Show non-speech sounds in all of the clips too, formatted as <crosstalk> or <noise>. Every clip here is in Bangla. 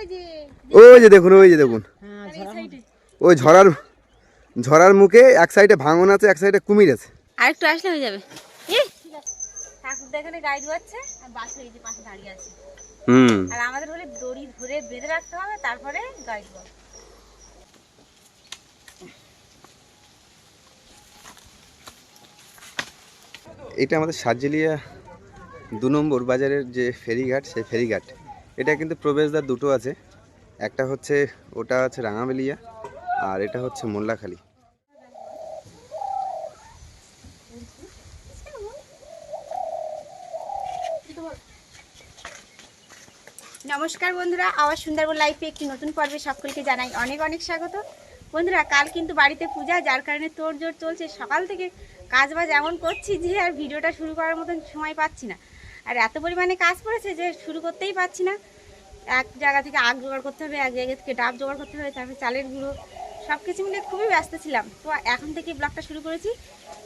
ওই যে দেখুন ওই যে দেখুন। হ্যাঁ ওই ঝরার ঝরার মুখে এক সাইডে ভাঙন আছে এক সাইডে কুমির আছে। আরেকটু আসলে হয়ে যাবে। এই ঠাকুরদা এখানে ধোয়াচ্ছে আর বাস এই যে পাশে দাঁড়িয়ে আছে। হুম। আর আমাদের হলে দড়ি ধরে বেঁধে রাখতে হবে তারপরে গাড়ি ধোয়া। এটা আমাদের সার্জেলিয়া দু নম্বর বাজারের যে ফেরিঘাট সেই ফেরিঘাট। এটা কিন্তু প্রবেশদ্বার দুটো আছে। একটা হচ্ছে ওটা আছে রাঙাবেলিয়া আর এটা হচ্ছে মোল্লাখালী। নমস্কার বন্ধুরা আবার সুন্দরবন লাইফে একটি নতুন পর্বে সকলকে জানাই অনেক অনেক স্বাগত। বন্ধুরা, কাল কিন্তু বাড়িতে পূজা, যার কারণে তোড় জোর চলছে। সকাল থেকে কাজ বাজ এমন করছি যে আর ভিডিওটা শুরু করার মতন সময় পাচ্ছি না। আর এত পরিমাণে কাজ পড়েছে যে শুরু করতেই পারছি না। এক জায়গা থেকে আগ জোগাড় করতে হবে, এক জায়গা থেকে ডাব জোগাড় করতে হবে, তারপরে চালের গুঁড়ো সব কিছু মিলে খুবই ব্যস্ত ছিলাম। তো এখন থেকে ব্লগটা শুরু করেছি।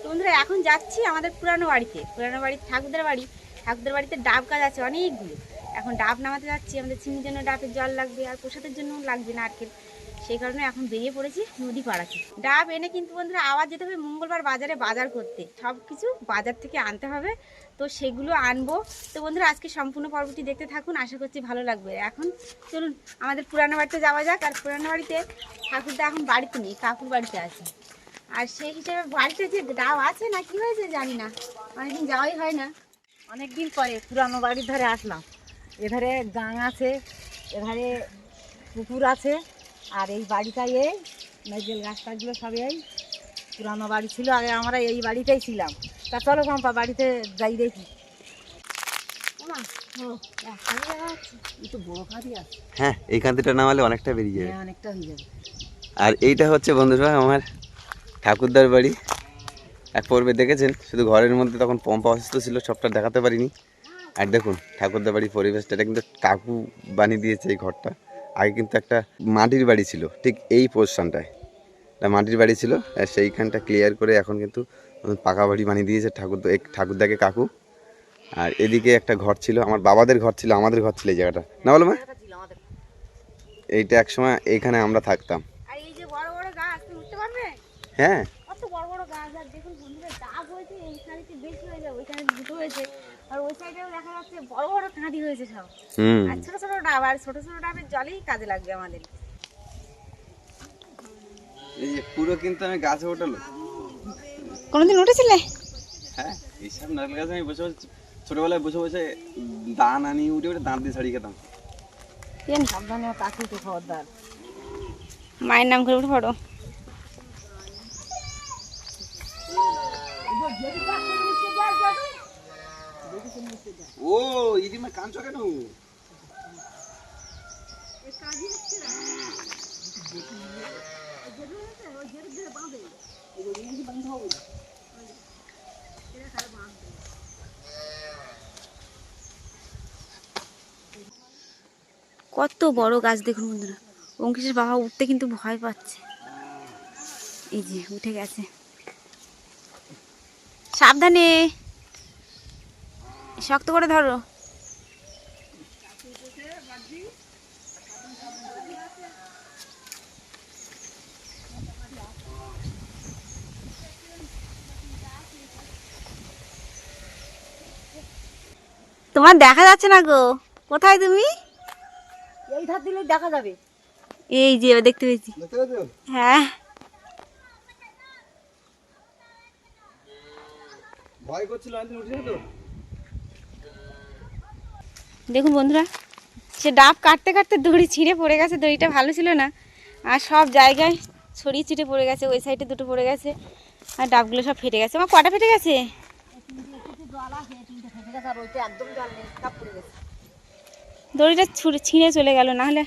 তো বন্ধুরা, এখন যাচ্ছি আমাদের পুরানো বাড়িতে। পুরানো বাড়ির ঠাকুরদের বাড়ি। ঠাকুরদের বাড়িতে ডাব গাছ আছে অনেকগুলো। এখন ডাব নামাতে যাচ্ছি, আমাদের চিনির জন্য ডাবের জল লাগবে আর প্রসাদের জন্য লাগবে নারকেল। সেই কারণে এখন বেরিয়ে পড়েছি নদী পাড়াতে ডাব এনে কিন্তু বন্ধুরা আবার যেতে হবে মঙ্গলবার বাজারে বাজার করতে। সব কিছু বাজার থেকে আনতে হবে। তো সেগুলো আনব। তো বন্ধুরা আজকে সম্পূর্ণ পর্বটি দেখতে থাকুন। আশা করছি ভালো লাগবে। এখন চলুন, আমাদের পুরানো বাড়িতে যাওয়া যাক। আর পুরানো বাড়িতে ঠাকুরদা এখন বাড়িতে নেই, কাকুর বাড়িতে আছে। আর সেই হিসেবে বাড়িতে যে ডাব আছে না, কি হয়েছে জানি না। অনেকদিন যাওয়াই হয় না। অনেকদিন পরে পুরানো বাড়ির ধারে আসলাম। এধারে গাং আছে, এধারে পুকুর আছে। আর এই বাড়িটাই এই নারকেল গাছ টাছগুলো সব এই পুরানো বাড়ি ছিল আগে আমরা এই বাড়িতেই ছিলাম। তা চলো কম্পা বাড়িতে যাই দেখি। হ্যাঁ এই কান্তিটা নামালে অনেকটা বেরিয়ে যাবে। হ্যাঁ অনেকটা হয়ে যাবে। আর এইটা হচ্ছে বন্ধুরা আমার ঠাকুরদার বাড়ি। এক পর্বে দেখেছেন? শুধু ঘরের মধ্যে তখন পম্পা অসুস্থ ছিল সবটা দেখাতে পারিনি। আর দেখুন ঠাকুরদার বাড়ির পরিবেশটা এটা কিন্তু কাকু বানিয়ে দিয়েছে এই ঘরটা। আগে কিন্তু একটা মাটির বাড়ি ছিল ঠিক এই পোর্শনটায় একটা মাটির বাড়ি ছিল সেইখানটা ক্লিয়ার করে এখন কিন্তু পাকা বাড়ি বানিয়ে দিয়েছে ঠাকুর এক ঠাকুরদাকে কাকু। আর এদিকে একটা ঘর ছিল আমার বাবাদের ঘর ছিল আমাদের ঘর ছিল এই জায়গাটা। না বলো মা? এইটা একসময় এইখানে আমরা থাকতাম। হ্যাঁ। বড় বড় গাছ আর দেখুন বন্ধুরা ডাব হয়েছে বেশি হয়ে যাবে ওইখানে দুটো হয়েছে। আর ওই সাইডেও দেখা যাচ্ছে বড় বড় কাঁদি হয়েছে সব। আর ছোট ছোট ডাব আর ছোট ছোট ডাবের জলেই কাজে লাগবে আমাদের। এই যে পুরো কিন্তু আমি গাছে ওঠালো। কোনোদিন উঠেছিলে? হ্যাঁ এইসব নারকেল গাছে আমি বসে বসে ছোটবেলায় বসে বসে দান আনি উঠে উঠে দাঁত দিয়ে ছাড়িয়ে খেতাম। সাবধানে কাকি তো খবরদার। মায়ের নাম করে উঠে পড়ো। ও কত বড় গাছ দেখুন বন্ধুরা। অঙ্কিশের বাবা উঠতে কিন্তু ভয় পাচ্ছে। এই যে, উঠে গেছে। সাবধানে। শক্ত করে ধরো। তোমার দেখা যাচ্ছে না গো। কোথায় তুমি? এই ধার দিলে দেখা যাবে। এই যে দেখতে পেয়েছি। হ্যাঁ। ভয় করছিল আমি উঠে তো? দেখুন বন্ধুরা, সে ডাব কাটতে কাটতে দড়ি ছিঁড়ে পড়ে গেছে, দড়িটা ভালো ছিল না। আর সব জায়গায় ছড়িয়ে ছিটে পড়ে গেছে, ওই সাইডে দুটো পড়ে গেছে, আর ডাবগুলো সব ফেটে গেছে। আমার কটা ফেটে গেছে? দড়িটা ছুঁড়ে ছিঁড়ে চলে গেল, না হলে।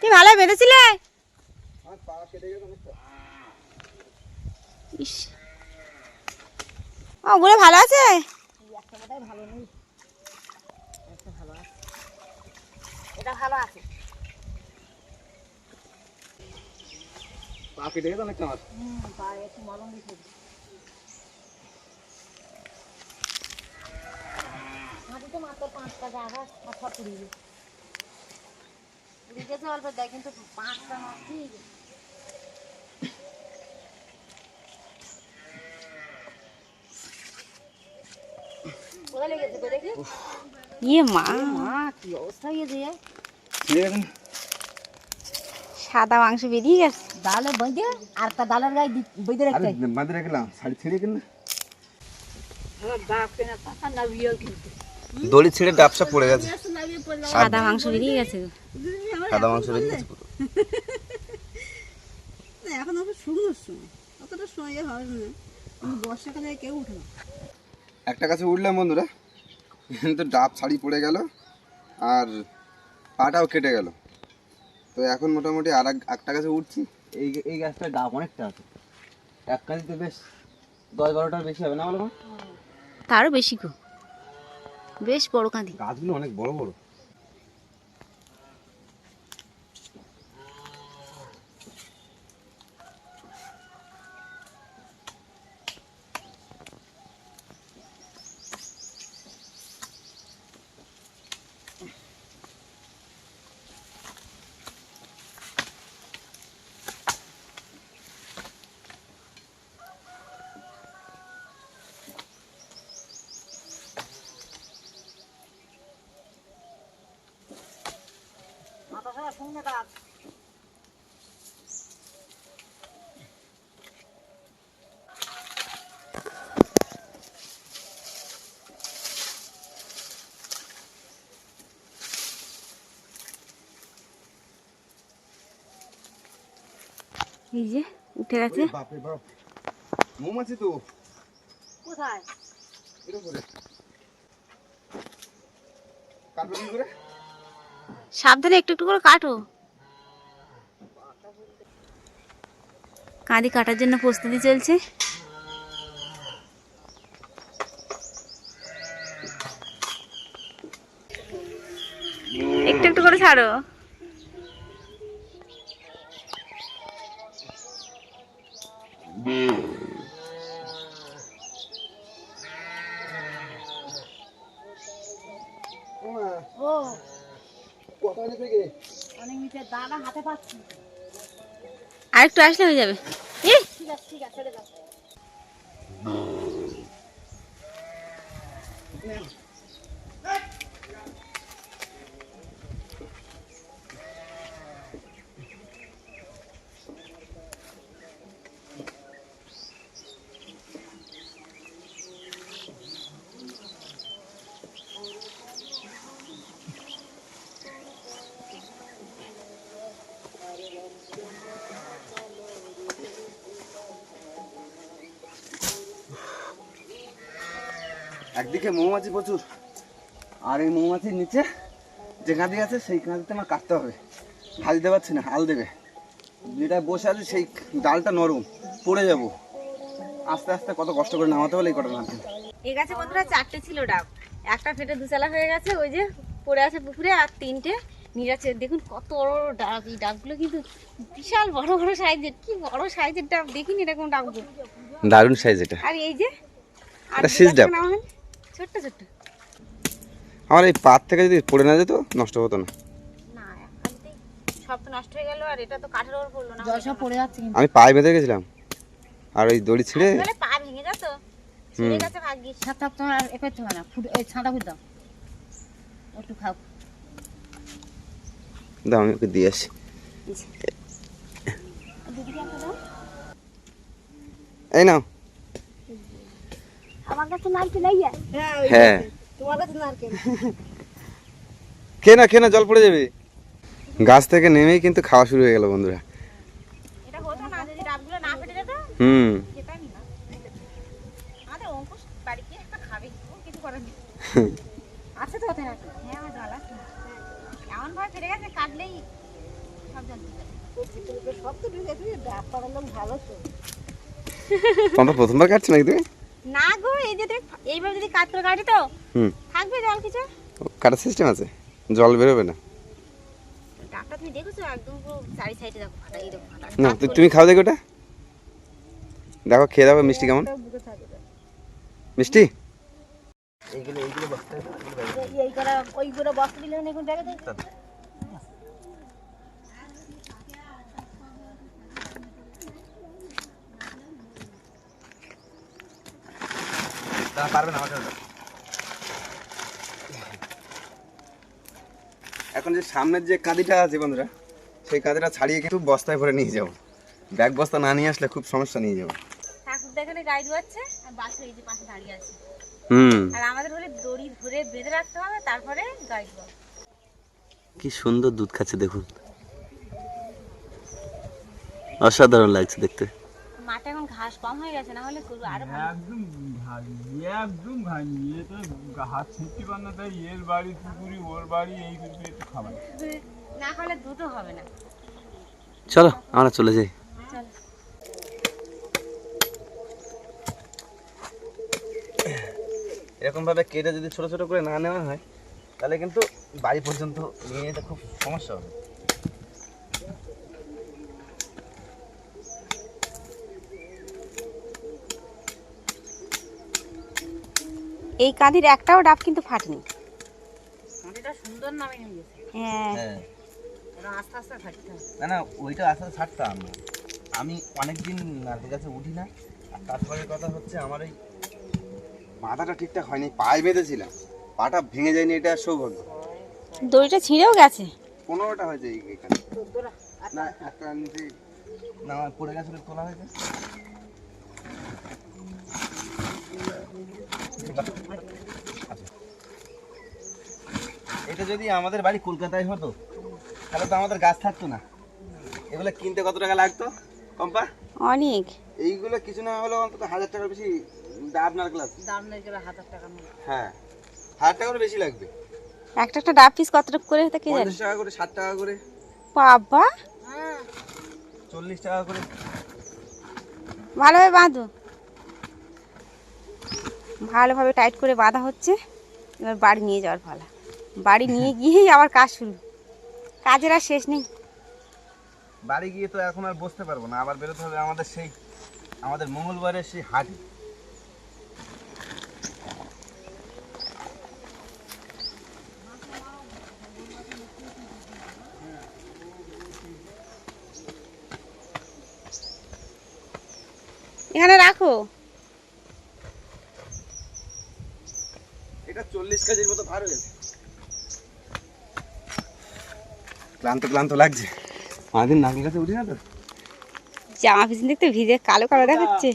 তুই ভালো বেঁধেছিলে? ইস। ওগুলো ভালো আছে? ভালো নেই একটা ভালো আছে এটা ভালো আছে। পা কেটে গেছে অনেকটা আমার হুম পায়ে একটু মলম মাত্র পাঁচটা জায়গা পাথর পুড়িয়ে অল্প দেয় কিন্তু পাঁচটা হয়ে কোথায় লেগেছে দেখি? ইয়ে মা। মা কি অবস্থা সাদা মাংস বেরিয়ে গেছে। ডালে বেঁধে আর একটা ডালের গায়ে বেঁধে রাখতে। বাঁধে রাখলাম শাড়ি ছিঁড়ে কিনতে। দড়ি ছিঁড়ে ডাবসা পড়ে গেছে। সাদা মাংস বেরিয়ে গেছে। সাদা মাংস বেরিয়ে গেছে <laughs> এখন অত শুকনোর সময়। অতটা সময় হবে না। বর্ষাকালে কেউ উঠে না। একটা কাছে উঠলাম বন্ধুরা। কিন্তু ডাব ছাড়ি পড়ে গেল আর পাটাও কেটে গেল। তো এখন মোটামুটি আর এক- একটা গাছে উঠছি। এই এই গাছটা ডাব অনেকটা আছে। এক কাজিতে বেশ দশ বারোটার বেশি হবে না বলো? তারও বেশি গো। বেশ বড় কাঁদি। গাছগুলো অনেক বড় বড়। ডাব। এই যে উঠে গেছে। বাপরে বাপ। মৌমাছি তো? কোথায়? এর উপরে কাটবে কি করে? সাবধানে একটু একটু করে কাটো। কাঁদি কাটার জন্য প্রস্তুতি চলছে। একটু একটু করে ছাড়ো ও কথা থেকে অনেক নিচে দাদা হাতে পাচ্ছি আর একটু আসলে হয়ে যাবে। ঠিক আছে একদিকে মৌমাছি প্রচুর আর এই মৌমাছির নিচে যে কাঁদি আছে সেই কাঁদিতে আমার কাটতে হবে। হাল দিতে পারছি না হাল দেবে। যেটা বসে আছে সেই ডালটা নরম পড়ে যাব। আস্তে আস্তে কত কষ্ট করে নামাতে হলে এই কটা নামতে এই গাছে বন্ধুরা চারটে ছিল ডাব। একটা ফেটে দুচালা হয়ে গেছে ওই যে পড়ে আছে পুকুরে আর তিনটে নিরাচ্ছে দেখুন কত বড় বড় ডাব। এই ডাবগুলো কিন্তু বিশাল বড় বড় সাইজের। কি বড় সাইজের ডাব? দেখিনি এরকম ডাবগুলো দারুণ সাইজ এটা। আর এই যে আর শীষ ডাব। ছোট্ট ছোট্ট। আমার এই পাত থেকে যদি পড়ে না যেত নষ্ট হতো না। না সব তো নষ্ট হয়ে গেল আর এটা তো কাঠের ওপর পড়ল না সব পড়ে যাচ্ছে আমি পায়ে বেঁধে গেছিলাম। আর ওই দড়ি ছিঁড়ে দাও। একটু খাও। দাও আমি ওকে দিয়ে আসি। এই নাও। আমার কাছে নারকেল এই হ্যাঁ তোমার কাছে <laughs> নারকেল না জল পড়ে যাবে। গাছ থেকে নেমেই কিন্তু খাওয়া শুরু হয়ে গেল বন্ধুরা। এটা হতো না যদি ডাবগুলো না ফেটে যেত হুম। আমাদের অঙ্কুশ একটা খাবে কিছু করার নেই। <laughs> আছে তো ওখানে হ্যাঁ আমার জল আছে। এমন ভাবে ফেটে গেছে কাটলেই সব জল সব তো ঢুকে তুই ডাব পাড়ার ভালো তো তোমরা প্রথমবার কাটছো নাকি তুমি? না গো এই যে দেখ এইভাবে যদি কাট করে কাটি তো হুম। থাকবে জল কিছু? কাটার সিস্টেম আছে? জল বেরোবে না? ডাবটা তুমি দেখেছ একদম পুরো চারি সাইডে দেখো ফাটা এই দেখো ফাটা না তুমি খাও দেখো ওটা। দেখো খেয়ে দেখো মিষ্টি কেমন। মিষ্টি? এই করা ওই করে বস্তা দিলে এখন দেখে এখন যে সামনের যে কাঁদিটা আছে বন্ধুরা সেই কাঁদিটা ছাড়িয়ে কিন্তু বস্তায় ভরে নিয়ে যাব। ব্যাগ বস্তা না নিয়ে আসলে খুব সমস্যা নিয়ে যাব। ঠাকুর দেখানে গাড়ি ধোয়াচ্ছে আর বাস এই যে পাশে দাঁড়িয়ে আছে। হুম। আর আমাদের হলে দড়ি ধরে বেঁধে রাখতে হবে তারপরে গাড়ি কি সুন্দর দুধ খাচ্ছে দেখুন। অসাধারণ লাগছে দেখতে। মাঠে এখন ঘাস কম হয়ে গেছে না হলে গরু আরও একদম ভারী একদম ভারী এ তো হাত ছিটতে পার না তাই এর বাড়ি পুকুরি ওর বাড়ি এই করে একটু খাবার। না হলে দুটো হবে না। চলো আমরা চলে যাই। চল। এরকম ভাবে কেটে যদি ছোট ছোট করে না নেওয়া হয় তাহলে কিন্তু বাড়ি পর্যন্ত নিয়ে যেতে খুব সমস্যা হবে। এই কাঁধির একটাও ডাব কিন্তু ফাটেনি। সুন্দর নামে হ্যাঁ হ্যাঁ। আস্তে আস্তে না না ওইটা আসলে ছাড়তাম আমি অনেক দিন নারকেল গাছে উঠি না আর তারপরে কথা হচ্ছে আমার ওই মাথাটা ঠিকঠাক হয়নি পায়ে বেঁধেছিলাম। পাটা ভেঙে যায়নি এটা সৌভাগ্য। দড়িটা ছিঁড়েও গেছে। পনেরোটা হয়েছে এই- এখানে। না একটা নিচে না পড়ে গেছিল তোলা হয়েছে। এটা যদি আমাদের বাড়ি কলকাতায় হতো তাহলে তো আমাদের গাছ থাকতো না। এগুলো কিনতে কত টাকা লাগতো? কম্পা? অনেক। এইগুলো কিছু না হলেও অন্তত হাজার টাকার বেশি ডাব নারকেল আছে। দাম নেই গেলে হাজার টাকা হ্যাঁ হাজার টাকার বেশি লাগবে। একটা একটা ডাব পিস কত টাকা করে হতে কে জানে? পঞ্চাশ টাকা করে ষাট টাকা করে। বাবা। হ্যাঁ। চল্লিশ টাকা করে। ভালোভাবে বাঁধো। ভালোভাবে টাইট করে বাঁধা হচ্ছে এবার বাড়ি নিয়ে যাওয়ার পালা। বাড়ি নিয়ে গিয়েই আবার কাজ শুরু। কাজের আর শেষ নেই। বাড়ি গিয়ে তো এখন আর বসতে পারব না আবার বেরোতে হবে আমাদের সেই আমাদের মঙ্গলবারের সেই হাটে। এখানে রাখো এটা চল্লিশ কেজির মতো ভার হয়েছে ক্লান্ত ক্লান্ত লাগছে। উঠি না তো? জামা পিছন দেখতে ভিজে কালো কালো দেখাচ্ছে।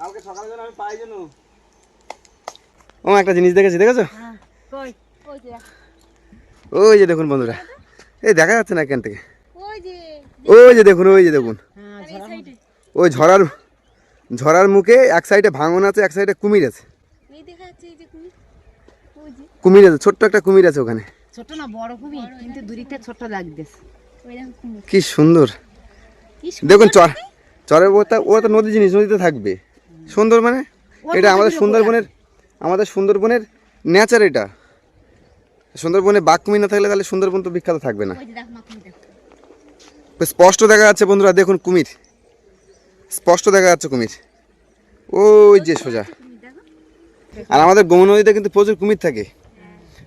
কালকে সকালে যেন আমি পাই যেন। ও একটা জিনিস দেখেছি দেখেছ? হ্যাঁ ওই যে দেখুন বন্ধুরা এই দেখা যাচ্ছে না এখান থেকে। ওই যে। দেখুন ওই যে দেখুন। হ্যাঁ ওই ঝড়ার ঝড়ার মুখে। এক সাইডে ভাঙন আছে এক সাইডে কুমির আছে। দেখা যাচ্ছে এই যে কুমির। ওই যে কুমির আছে ছোট্ট একটা কুমির আছে ওখানে। ছোট না বড় খুবই কিন্তু দূরিতে ছোট লাগতেছে। ওই দেখো কুমির কি সুন্দর দেখুন চর চরের ওটা ওরা তো নদী জিনিস নদীতে থাকবে। সুন্দর মানে? এটা আমাদের সুন্দরবনের আমাদের সুন্দরবনের নেচার এটা। সুন্দরবনে বাঘ কুমির না থাকলে তাহলে সুন্দরবন তো বিখ্যাত থাকবে না। ওই যে দেখো মা কুমির দেখো। স্পষ্ট দেখা যাচ্ছে বন্ধুরা দেখুন কুমির। স্পষ্ট দেখা যাচ্ছে কুমির। ওই যে সোজা। আর আমাদের গোমন নদীতে কিন্তু প্রচুর কুমির থাকে।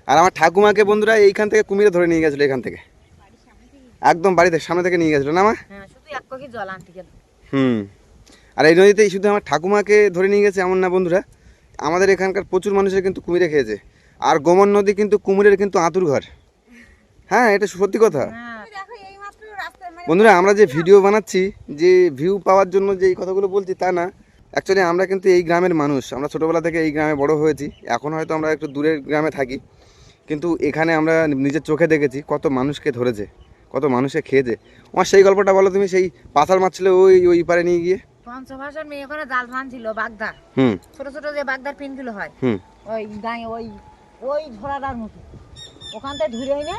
আর আমার ঠাকুমাকে বন্ধুরা এইখান থেকে কুমিরে ধরে নিয়ে গেছিল এখান থেকে। একদম বাড়িতে সামনে থেকে নিয়ে গেছিল না মা? হ্যাঁ হুম। আর এই নদীতে শুধু আমার ঠাকুমাকে ধরে নিয়ে গেছে এমন না বন্ধুরা আমাদের এখানকার প্রচুর মানুষের কিন্তু কুমিরে খেয়েছে। আর গোমন নদী কিন্তু কুমিরের কিন্তু আঁতুর ঘর। হ্যাঁ এটা সত্যি কথা। হ্যাঁ। বন্ধুরা আমরা যে ভিডিও বানাচ্ছি যে ভিউ পাওয়ার জন্য যে এই কথাগুলো বলছি তা না। অ্যাকচুয়ালি আমরা কিন্তু এই গ্রামের মানুষ। আমরা ছোটোবেলা থেকে এই গ্রামে বড় হয়েছি। এখন হয়তো আমরা একটু দূরের গ্রামে থাকি। কিন্তু এখানে আমরা নিজের চোখে দেখেছি কত মানুষকে ধরেছে কত মানুষে খেয়েছে। আমার সেই গল্পটা বলো তুমি সেই পাথার মারছিল ওই ওই পারে নিয়ে গিয়ে? পঞ্চভাষার মেয়ে ওখানে জাল ছিল বাগদা হুম। ছোট ছোট যে বাগদার পিনগুলো হয় হুম। ওই গায়ে ওই ওই ঝোড়াটার মতো। ওখান থেকে ধরে এনে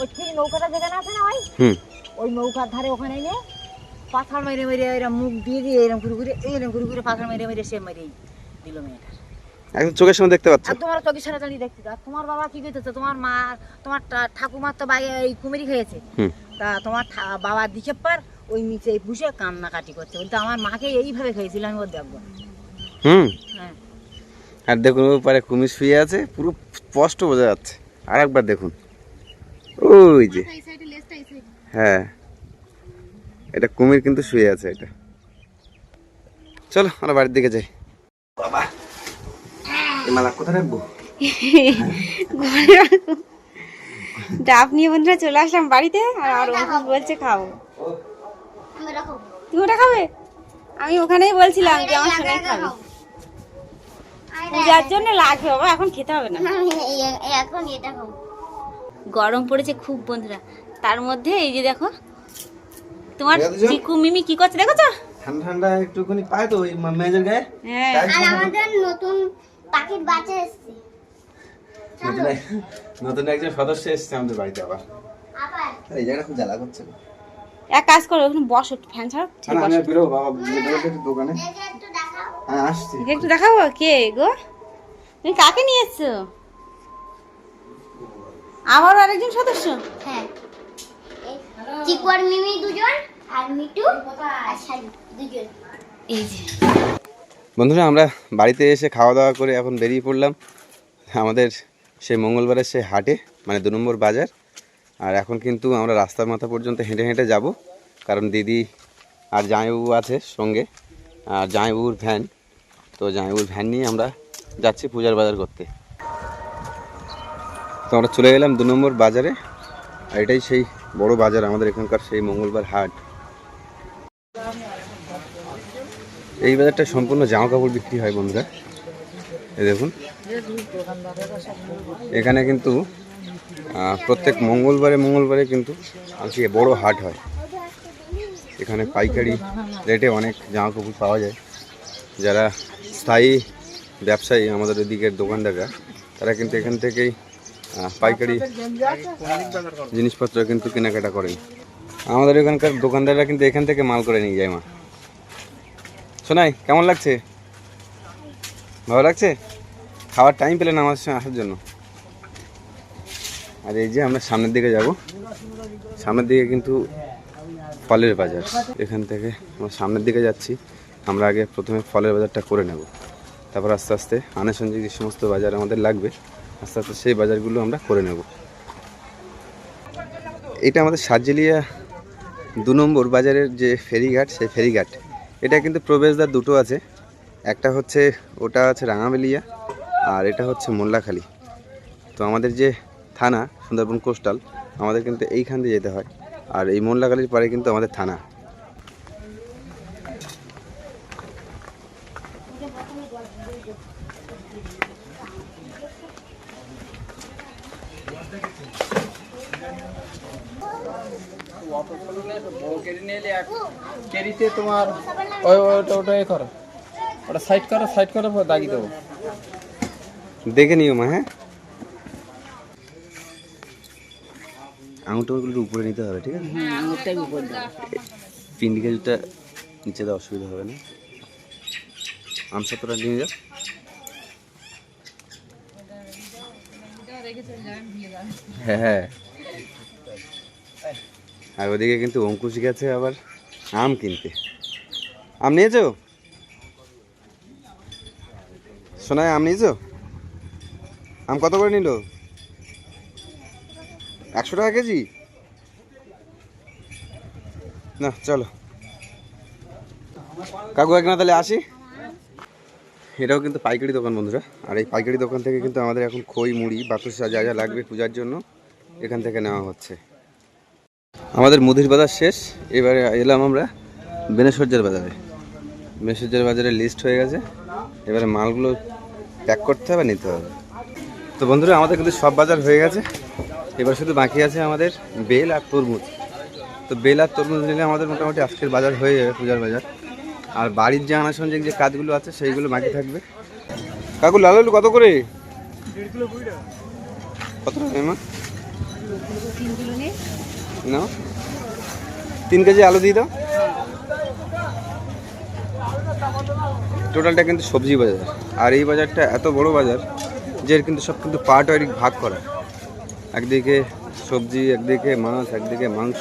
ওই ঠিক নৌকাটা যেখানে আছে না ওই? হুম। ওই নৌকার ধারে ওখানে এনে পাথর মেরে মেরে এরম মুখ দিয়ে দিয়ে এরম করে করে এরম করে করে পাথর মেরে মেরে সে মেরে দিল মেয়েটা। একদম চোখের সামনে দেখতে পাচ্ছ। আর তোমার চোখের সারা দাঁড়িয়ে দেখতে আর তোমার বাবা কি করতেছে? তোমার মা তোমার ঠাকুমার তো বাই এই কুমিরি খেয়েছে। তা তোমার ঠা- বাবা দিকে পার ওই নিচে বসে কান্নাকাটি করছে। বলতে আমার মাকে এইভাবে খেয়েছিল আমি ওর দেখব হুম। হ্যাঁ। আর দেখুন ওই পারে কুমির শুয়ে আছে পুরো স্পষ্ট বোঝা যাচ্ছে। আর একবার দেখুন। ওই যে। হ্যাঁ। এটা কুমির কিন্তু শুয়ে আছে এটা। চলো আমরা বাড়ির দিকে যাই। বাবা। মালা কোথায় রাখব? ঘরে রাখো। ডাব নিয়ে বন্ধুরা চলে আসলাম বাড়িতে আর আর অঙ্কুশ বলছে খাব। তুমি ওটা খাবে? আমি ওখানেই বলছিলাম যে আমার শোনাই খাবে। পূজার জন্য লাগবে বাবা এখন খেতে হবে না। এখন এটা খাব গরম পড়েছে খুব বন্ধুরা। তার মধ্যে এই যে দেখো তোমার চিকু মিমি কি করছে দেখো তো ঠান্ডা ঠান্ডা একটুখানি পায় তো ওই মেজের গায়ে? হ্যাঁ। আর আমাদের নতুন পাখির বাচ্চা এসছে। নতুন নতুন একজন সদস্য এসছে আমাদের বাড়িতে আবার। আবার? এই জায়গাটা খুব জ্বালা করছে। এক কাজ করো ওখানে বসো ফ্যান ছাড়ো আমি বেরোবো বাবা বেরোতে একটু দোকানে। একে একটু দেখাও। হ্যাঁ আসছি। একটু দেখাবো কে গো? তুমি কাকে নিয়ে এসছো? আরেকজন সদস্য? হ্যাঁ। এই চিকু আর মিমি দুজন আর মিটু আর শালি দুজন। এই যে। বন্ধুরা, আমরা বাড়িতে এসে খাওয়া দাওয়া করে এখন বেরিয়ে পড়লাম আমাদের সেই মঙ্গলবারের সেই হাটে মানে দু নম্বর বাজার। আর এখন কিন্তু আমরা রাস্তার মাথা পর্যন্ত হেঁটে হেঁটে যাব, কারণ দিদি আর জামাইবাবু আছে সঙ্গে, আর জামাইবাবুর ভ্যান তো জামাইবাবুর ভ্যান নিয়ে আমরা যাচ্ছি পূজার বাজার করতে। তো আমরা চলে গেলাম দু নম্বর বাজারে, আর এটাই সেই বড় বাজার আমাদের এখানকার সেই মঙ্গলবার হাট। এই বাজারটা সম্পূর্ণ জামা কাপড় বিক্রি হয়, বন্ধুরা। এই দেখুন। এখানে কিন্তু প্রত্যেক মঙ্গলবারে মঙ্গলবারে কিন্তু আজকে বড় হাট হয়। এখানে পাইকারি রেটে অনেক জামা কাপড় পাওয়া যায়। যারা স্থায়ী ব্যবসায়ী, আমাদের ওদিকের দোকানদাররা, তারা কিন্তু এখান থেকেই পাইকারি জিনিসপত্র কিন্তু কেনাকাটা করেন। আমাদের এখানকার দোকানদাররা কিন্তু এখান থেকে মাল করে নিয়ে যায় মা। শোনাই কেমন লাগছে? ভালো লাগছে? খাওয়ার টাইম পেলেন আমার সঙ্গে আসার জন্য। আর এই যে আমরা সামনের দিকে যাব। সামনের দিকে কিন্তু ফলের বাজার। এখান থেকে আমরা সামনের দিকে যাচ্ছি। আমরা আগে প্রথমে ফলের বাজারটা করে নেব। তারপর আস্তে আস্তে আনুষঙ্গিক যে সমস্ত বাজার আমাদের লাগবে, আস্তে আস্তে সেই বাজারগুলো আমরা করে নেব। এটা আমাদের সার্জেলিয়া দু নম্বর বাজারের যে ফেরিঘাট, সেই ফেরিঘাট। এটা কিন্তু প্রবেশদ্বার দুটো আছে। একটা হচ্ছে ওটা আছে রাঙামেলিয়া আর এটা হচ্ছে মোল্লাখালী। তো আমাদের যে থানা, সুন্দরবন কোস্টাল, আমাদের কিন্তু এইখান দিয়ে যেতে হয়। আর এই মোল্লাখালীর পরে কিন্তু আমাদের থানা। কেরিতে তোমার ওই ওটা ওটা এ করো। ওটা সাইড করো সাইড করো পর দাগিয়ে দেবো। দেখে নিও মা হ্যাঁ? আঙুরটাগুলো উপরে নিতে হবে ঠিক আছে? পিন্ডিকাজটা নিচে দেওয়া অসুবিধা হবে না। আমসত্বটা নিয়ে যাও। হ্যাঁ হ্যাঁ। আর ওদিকে কিন্তু অঙ্কুশ গেছে আবার আম কিনতে। আম নিয়েছো? শোনায় আম নিয়েছো? আম কত করে নিল? একশো টাকা কেজি? না, চলো। কাকু, একনা তাহলে আসি। এটাও কিন্তু পাইকারি দোকান, বন্ধুরা। আর এই পাইকারি দোকান থেকে কিন্তু আমাদের এখন খই, মুড়ি, বাতুসা যা যা লাগবে পূজার জন্য এখান থেকে নেওয়া হচ্ছে। আমাদের মুদির বাজার শেষ। এবারে এলাম আমরা বেনেশ্বর্যের বাজারে। বেনেশ্বর্যের বাজারে লিস্ট হয়ে গেছে। এবারে মালগুলো প্যাক করতে হবে, নিতে হবে। তো বন্ধুরা, আমাদের কিন্তু সব বাজার হয়ে গেছে। এবার শুধু বাকি আছে আমাদের বেল আর তরমুজ। তো বেল আর তরমুজ নিলে আমাদের মোটামুটি আজকের বাজার হয়ে যাবে, পূজার বাজার। আর বাড়ির যে আনাসঞ্জিক যে কাজগুলো আছে, সেইগুলো বাকি থাকবে। কাকু, লাল কত করে? কত টাকা নাও তিন কেজি আলু দিয়ে দাও। টোটালটা কিন্তু সবজি বাজার। আর এই বাজারটা এত বড় বাজার যে কিন্তু সব কিন্তু পার্ট ওয়ারি ভাগ করা। একদিকে সবজি, একদিকে মাছ, একদিকে মাংস,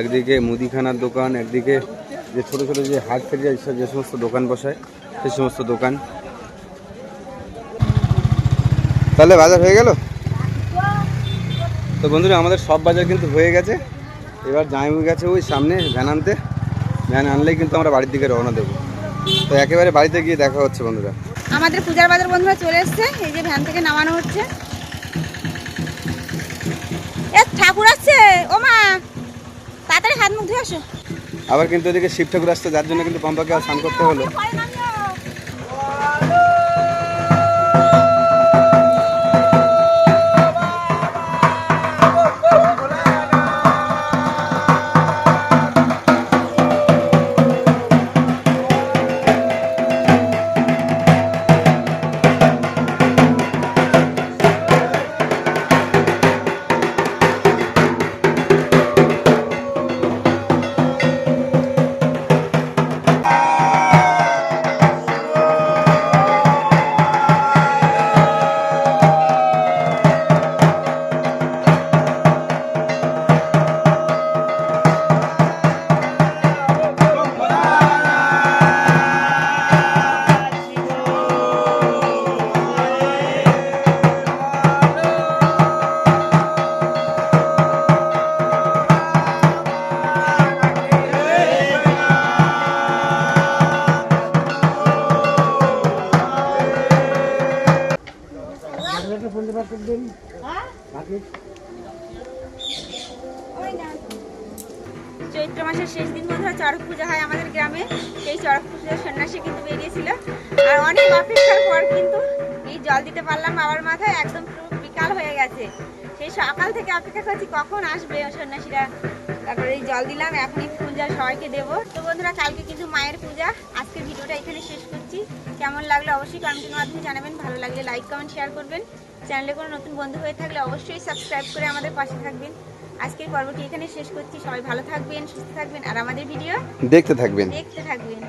একদিকে মুদিখানার দোকান, একদিকে যে ছোটো ছোটো যে হাট ফেরিয়া যে সমস্ত দোকান বসায়, সেই সমস্ত দোকান। তাহলে বাজার হয়ে গেল? তো বন্ধুরা আমাদের সব বাজার কিন্তু হয়ে গেছে। এবার জামাইবু গেছে ওই সামনে ভ্যান আনতে। ভ্যান আনলেই কিন্তু আমরা বাড়ির দিকে রওনা দেবো। তো একেবারে বাড়িতে গিয়ে দেখা হচ্ছে বন্ধুরা। আমাদের পূজার বাজার বন্ধুরা চলে এসছে এই যে ভ্যান থেকে নামানো হচ্ছে। এ ঠাকুর আসছে! ও মা তাড়াতাড়ি হাত মুখ ধুয়ে আসো। আবার কিন্তু এদিকে শিব ঠাকুর আসছে যার জন্য কিন্তু পম্পাকে আর স্নান করতে হলো। পরে নামিও। চৈত্র মাসের শেষ দিন বন্ধুরা চড়ক পূজা হয় আমাদের গ্রামে। সেই চড়ক পূজার সন্ন্যাসী কিন্তু বেরিয়েছিল। আর অনেক অপেক্ষার পর কিন্তু এই জল দিতে পারলাম বাবার মাথায় একদম বিকাল হয়ে গেছে। সেই সকাল থেকে অপেক্ষা করছি কখন আসবে সন্ন্যাসীরা? তারপরে এই জল দিলাম এখনই পূজা সবাইকে দেবো। তো বন্ধুরা কালকে কিন্তু মায়ের পূজা। আজকে ভিডিওটা এখানে শেষ করছি। কেমন লাগল অবশ্যই কমেন্টের মাধ্যমে জানাবেন। ভালো লাগলে লাইক কমেন্ট শেয়ার করবেন। চ্যানেলে কোনো নতুন বন্ধু হয়ে থাকলে অবশ্যই সাবস্ক্রাইব করে আমাদের পাশে থাকবেন। আজকের পর্বটি এখানে শেষ করছি। সবাই ভালো থাকবেন সুস্থ থাকবেন আর আমাদের ভিডিও দেখতে থাকবেন। দেখতে থাকবেন।